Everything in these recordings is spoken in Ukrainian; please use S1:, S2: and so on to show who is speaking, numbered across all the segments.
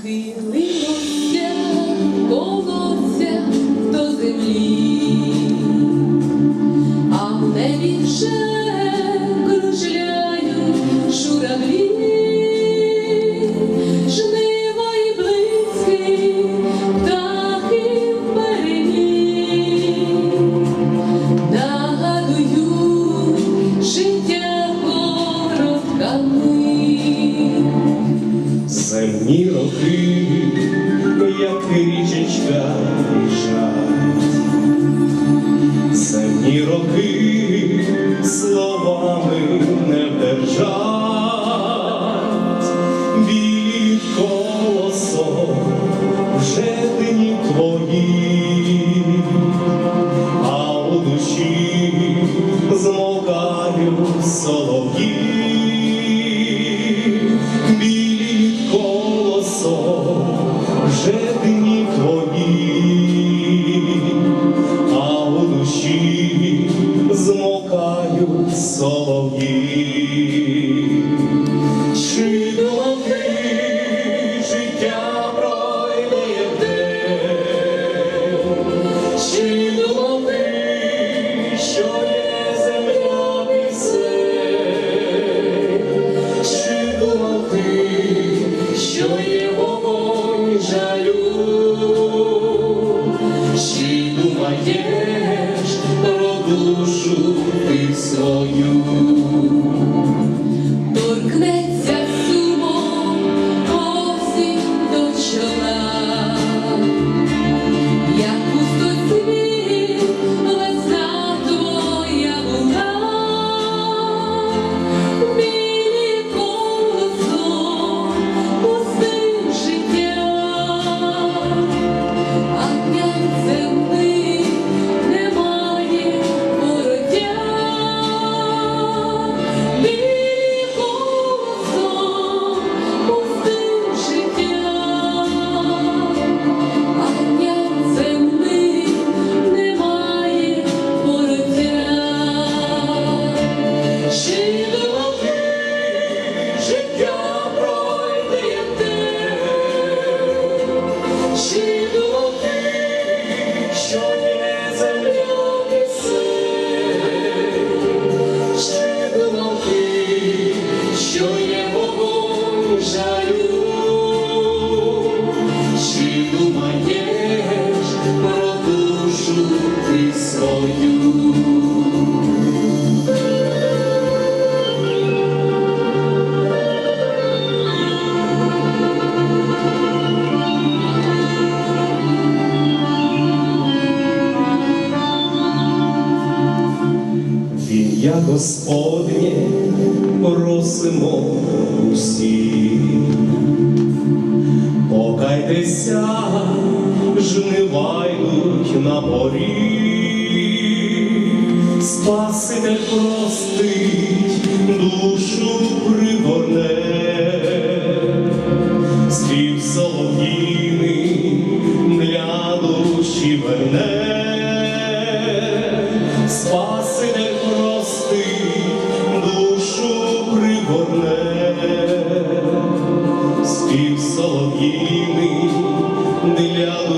S1: Схилилося колося до землі, а в.
S2: Ні роки, як річечка рішать, земні роки словами не держать, білі колосо вже дні твої, а у душі змовкають солов'ї. Господнє просимо усі, покайтеся, жнива на порі, Спаситель простить душу пригорне.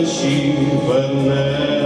S2: душі верне.